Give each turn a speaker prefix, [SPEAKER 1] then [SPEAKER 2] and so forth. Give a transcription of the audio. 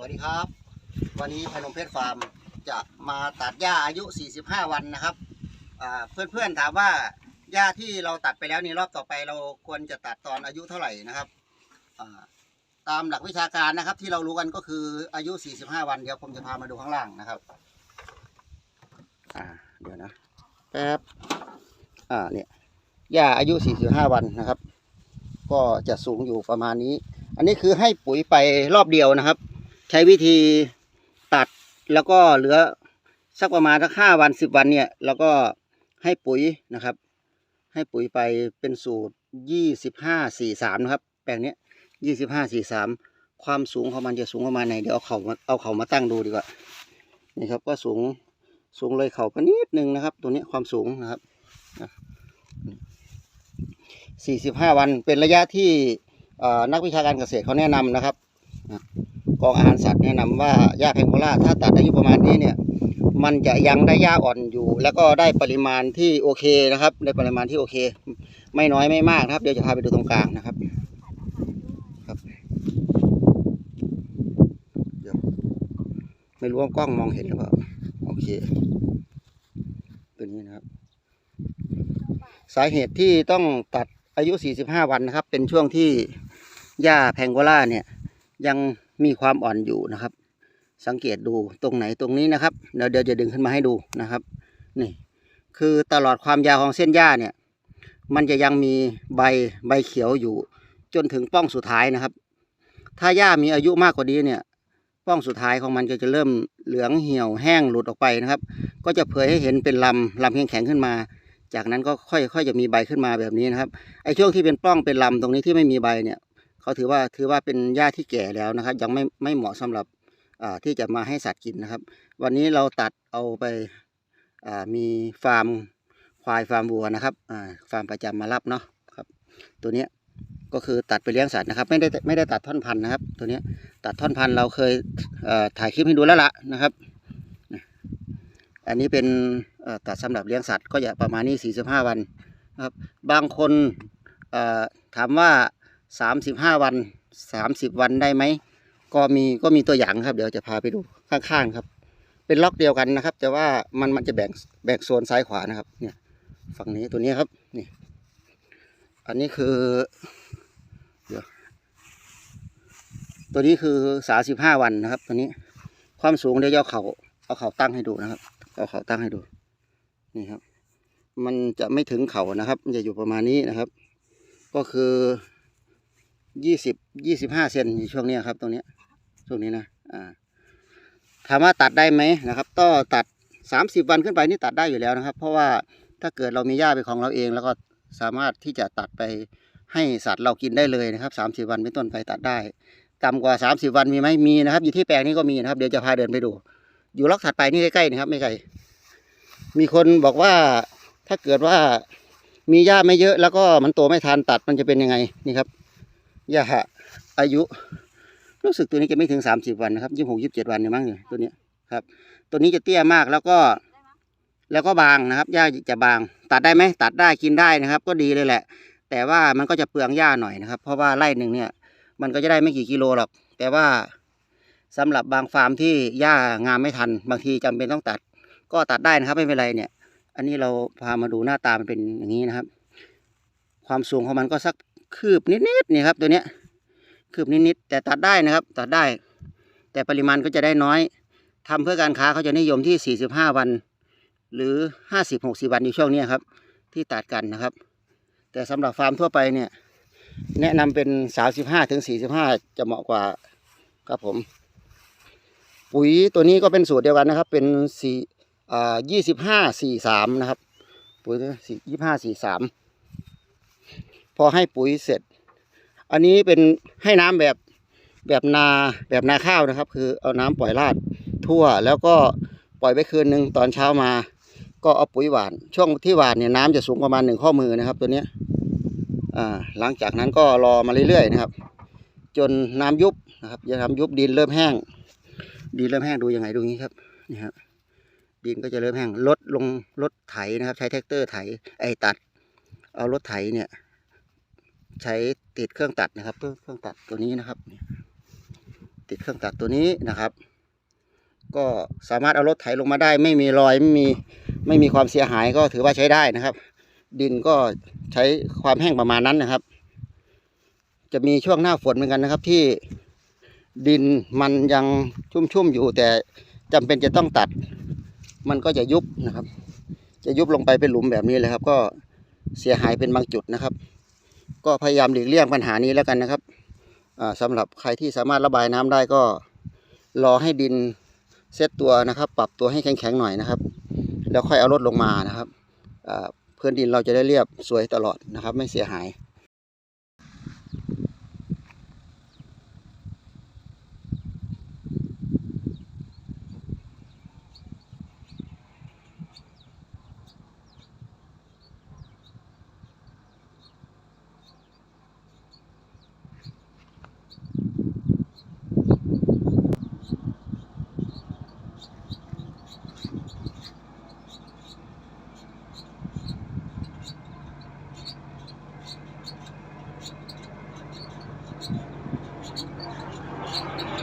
[SPEAKER 1] วัสดีครับ วันนี้พนมเพชรฟาร์มจะมาตัดหญ้าอายุ 45 วันนะครับอ่าเพื่อนๆถามว่าหญ้าที่เราตัดไปแล้วนี่รอบต่อไปเราควรจะตัดตอนอายุเท่าไหร่นะครับตามหลักวิชาการนะครับ ที่เรารู้กันก็คืออายุ 45 วันเดี๋ยวผมจะพามาดูข้างล่างนะครับเดี๋ยวนะแป๊บอ่าเนี่ยหญ้าอายุ 45 วันนะครับ ก็จะสูงอยู่ประมาณนี้ อันนี้คือให้ปุ๋ยไปรอบเดียวนะครับ ใช้วิธีตัดแล้วก็เหลือสักประมาณสักห้าวันสิบวันเนี่ยแล้วก็ให้ปุ๋ยนะครับ ให้ปุ๋ยไปเป็นสูตรยี่สิบห้าสี่สามนะครับ แปลงเนี้ยยี่สิบห้าสี่สามความสูงของมันจะสูงประมาณไหนเดี๋ยวเอาเขามาเอาเขามาตั้งดูดีกว่านี่ครับก็สูงสูงเลยเขาไปนิดนึงนะครับ ตัวนี้ความสูงนะครับสี่สิบห้าวันเป็นระยะที่นักวิชาการเกษตรเขาแนะนำนะครับ กองอาหารสัตว์แนะนำว่าหญ้าแพงโกล่าถ้าตัดอายุประมาณนี้เนี่ยมันจะยังได้หญ้าอ่อนอยู่ แล้วก็ได้ปริมาณที่โอเคนะครับได้ปริมาณที่โอเค ไม่น้อยไม่มากนะครับ เดี๋ยวจะพาไปดูตรงกลางนะครับครับเดี๋ยวไม่รู้ว่ากล้องมองเห็นหรือเปล่าโอเคตัวนี้นะครับ สาเหตุที่ต้องตัดอายุ 45 วันนะครับ เป็นช่วงที่หญ้าแพงโกล่าเนี่ยยัง มีความอ่อนอยู่นะครับ สังเกตดูตรงไหนตรงนี้นะครับเดี๋ยวเดี๋ยวจะดึงขึ้นมาให้ดูนะครับนี่คือตลอดความยาวของเส้นหญ้าเนี่ย มันจะยังมีใบใบเขียวอยู่ จนถึงป้องสุดท้ายนะครับ ถ้าหญ้ามีอายุมากกว่านี้เนี่ย ป้องสุดท้ายของมันก็จะเริ่มเหลืองเหี่ยวแห้งหลุดออกไปนะครับ ก็จะเผยให้เห็นเป็นลำลำแข็งๆขึ้นมา จากนั้นก็ค่อยค่อยจะมีใบขึ้นมาแบบนี้นะครับไอ้ช่วงที่เป็นป้องเป็นลำตรงนี้ที่ไม่มีใบเนี่ย เขาถือว่าถือว่าเป็นหญ้าที่แก่แล้วนะครับ ยังไม่ไม่เหมาะสำหรับที่จะมาให้สัตว์กินนะครับ วันนี้เราตัดเอาไปมีฟาร์มควายฟาร์มวัวนะครับฟาร์มประจำมารับเนาะครับ ตัวนี้ก็คือตัดไปเลี้ยงสัตว์นะครับ ไม่ได้ไม่ได้ตัดท่อนพันธุ์นะครับ ตัวนี้ตัดท่อนพันธุ์เราเคยถ่ายคลิปให้ดูแล้วล่ะนะครับ อันนี้เป็นตัดสำหรับเลี้ยงสัตว์ก็จะประมาณนี้45 วันนะครับ บางคนถามว่า สามสิบห้าวันสามสิบวันได้ไหมก็มีก็มีตัวอย่างครับ เดี๋ยวจะพาไปดูข้างๆครับ เป็นล็อกเดียวกันนะครับ แต่ว่ามันมันจะแบ่งแบ่งโซนซ้ายขวานะครับ เนี่ย ฝั่งนี้ตัวนี้ครับนี่อันนี้คือเดี๋ยวตัวนี้คือสาสิบห้าวันนะครับ ตัวนี้ความสูงเดี๋ยวเอาเขาเอาเขาตั้งให้ดูนะครับ เอาเขาตั้งให้ดูนี่ครับ มันจะไม่ถึงเขานะครับ มันจะอยู่ประมาณนี้นะครับ ก็คือ ยี่สิบยี่สิบห้าเซนอยู่ช่วงนี้ครับตรงนี้ช่วงนี้นะอ่าถามว่าตัดได้ไหมนะครับก็ตัดสามสิบวันขึ้นไปนี่ตัดได้อยู่แล้วนะครับ เพราะว่าถ้าเกิดเรามีหญ้าเป็นของเราเอง แล้วก็สามารถที่จะตัดไปให้สัตว์เรากินได้เลยนะครับสามสิบวันเป็นต้นไปตัดได้ต่ำกว่าสามสิบวันมีไหมมีนะครับ อยู่ที่แปลงนี้ก็มีนะครับ เดี๋ยวจะพาเดินไปดู อยู่ล็อกถัดไปนี่ใกล้ๆนะครับไม่ไกลมีคนบอกว่าถ้าเกิดว่ามีหญ้าไม่เยอะแล้วก็มันโตไม่ทันตัดมันจะเป็นยังไงนี่ครับ หญ้าอายุ รู้สึกตัวนี้จะไม่ถึงสามสิบวันนะครับยี่หกยี่สิบเจ็ดวันเนี่ยมั้งเนี่ยตัวนี้ครับ ตัวนี้จะเตี้ยมากแล้วก็ แล้วก็บางนะครับหญ้าจะบาง ตัดได้ไหมตัดได้กินได้นะครับ ก็ดีเลยแหละ แต่ว่ามันก็จะเปลืองหญ้าหน่อยนะครับ เพราะว่าไร่หนึ่งเนี่ย มันก็จะได้ไม่กี่กิโลหรอก แต่ว่าสำหรับบางฟาร์มที่หญ้างามไม่ทัน บางทีจำเป็นต้องตัด ก็ตัดได้นะครับไม่เป็นไรเนี่ย อันนี้เราพามาดูหน้าตามันเป็นอย่างนี้นะครับ ความสูงของมันก็สัก คืบนิดๆนี่ครับตัวเนี้ยคืบนิดๆแต่ตัดได้นะครับ ตัดได้ แต่ปริมาณก็จะได้น้อยทำเพื่อการค้าเขาจะนิยมที่ 45 วัน หรือ 50 60 วันอยู่ช่วงนี้ครับ ที่ตัดกันนะครับ แต่สำหรับฟาร์มทั่วไปเนี่ย แนะนำเป็น 35ถึง45 จะเหมาะกว่าครับผม ปุ๋ยตัวนี้ก็เป็นสูตรเดียวกันนะครับ เป็นสี่อ่ายี่สิบห้าสี่สามนะครับ ปุ๋ยสี่ยี่ห้าสี่สาม พอให้ปุ๋ยเสร็จ อันนี้เป็นให้น้ำแบบแบบนาแบบนาข้าวนะครับ คือเอาน้ำปล่อยราดทั่วแล้วก็ปล่อยไปคืนหนึ่งตอนเช้ามา ก็เอาปุ๋ยหวาน ช่วงที่หวานเนี่ยน้ำจะสูงประมาณหนึ่งข้อมือนะครับ ตัวเนี้ยหลังจากนั้นก็รอมาเรื่อยๆนะครับ จนน้ำยุบนะครับจะทำยุบดินเริ่มแห้ง ดินเริ่มแห้งดูยังไงดูงี้ครับนี่ครับดินก็จะเริ่มแห้งลดลงรถไถนะครับ ใช้แท็กเตอร์ไถไอ้ตัด เอารถไถเนี่ย ใช้ติดเครื่องตัดนะครับเครื่องเครื่องตัดตัวนี้นะครับ ติดเครื่องตัดตัวนี้นะครับ ก็สามารถเอารถไถลงมาได้ ไม่มีรอยไม่มีไม่มีความเสียหายก็ถือว่าใช้ได้นะครับ ดินก็ใช้ความแห้งประมาณนั้นนะครับ จะมีช่วงหน้าฝนเหมือนกันนะครับ ที่ดินมันยังชุ่มๆอยู่แต่จำเป็นจะต้องตัด มันก็จะยุบนะครับ จะยุบลงไปเป็นหลุมแบบนี้เลยครับ ก็เสียหายเป็นบางจุดนะครับ ก็พยายามหลีกเลี่ยงปัญหานี้แล้วกันนะครับอ่าสำหรับใครที่สามารถระบายน้ำได้ก็รอให้ดินเซตตัวนะครับ ปรับตัวให้แข็งๆหน่อยนะครับ แล้วค่อยเอารถลงมานะครับอ่าพื้นดินเราจะได้เรียบสวยตลอดนะครับ ไม่เสียหาย ちょっと待って。